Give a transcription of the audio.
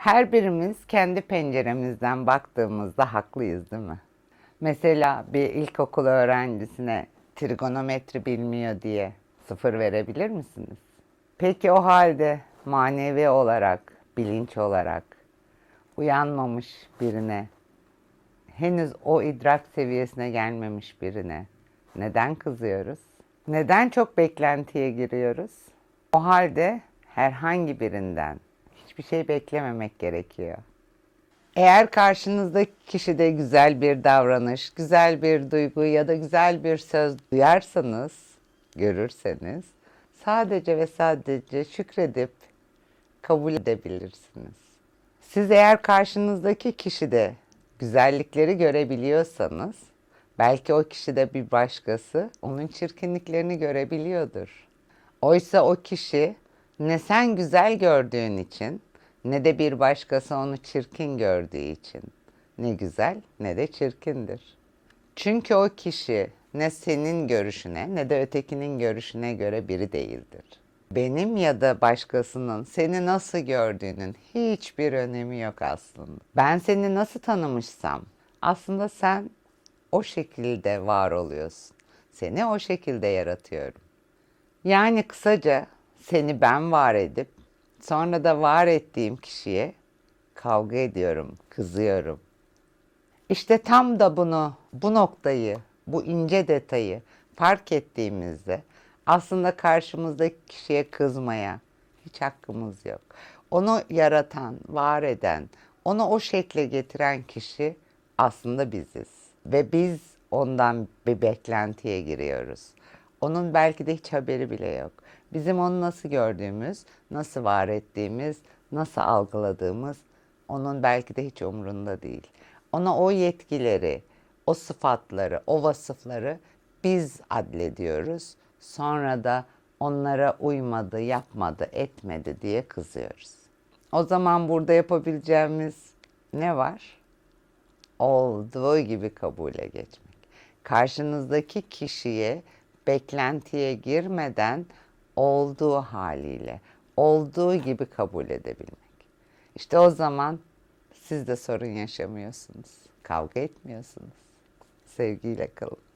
Her birimiz kendi penceremizden baktığımızda haklıyız değil mi? Mesela bir ilkokul öğrencisine trigonometri bilmiyor diye sıfır verebilir misiniz? Peki o halde manevi olarak, bilinç olarak uyanmamış birine, henüz o idrak seviyesine gelmemiş birine neden kızıyoruz? Neden çok beklentiye giriyoruz? O halde herhangi birinden hiçbir şey beklememek gerekiyor. Eğer karşınızdaki kişide güzel bir davranış, güzel bir duygu ya da güzel bir söz duyarsanız, görürseniz sadece ve sadece şükredip kabul edebilirsiniz. Siz eğer karşınızdaki kişide güzellikleri görebiliyorsanız, belki o kişide bir başkası onun çirkinliklerini görebiliyordur. Oysa o kişi ne sen güzel gördüğün için ne de bir başkası onu çirkin gördüğü için ne güzel ne de çirkindir. Çünkü o kişi ne senin görüşüne ne de ötekinin görüşüne göre biri değildir. Benim ya da başkasının seni nasıl gördüğünün hiçbir önemi yok aslında. Ben seni nasıl tanımışsam aslında sen o şekilde var oluyorsun. Seni o şekilde yaratıyorum. Yani kısaca seni ben var edip sonra da var ettiğim kişiye kavga ediyorum, kızıyorum. İşte tam da bunu, bu noktayı, bu ince detayı fark ettiğimizde aslında karşımızdaki kişiye kızmaya hiç hakkımız yok. Onu yaratan, var eden, onu o şekle getiren kişi aslında biziz. Ve biz ondan bir beklentiye giriyoruz. Onun belki de hiç haberi bile yok. Bizim onu nasıl gördüğümüz, nasıl var ettiğimiz, nasıl algıladığımız onun belki de hiç umrunda değil. Ona o yetkileri, o sıfatları, o vasıfları biz adlediyoruz. Sonra da onlara uymadı, yapmadı, etmedi diye kızıyoruz. O zaman burada yapabileceğimiz ne var? Olduğu gibi kabule geçmek. Karşınızdaki kişiye beklentiye girmeden olduğu haliyle, olduğu gibi kabul edebilmek. İşte o zaman siz de sorun yaşamıyorsunuz. Kavga etmiyorsunuz. Sevgiyle kalın.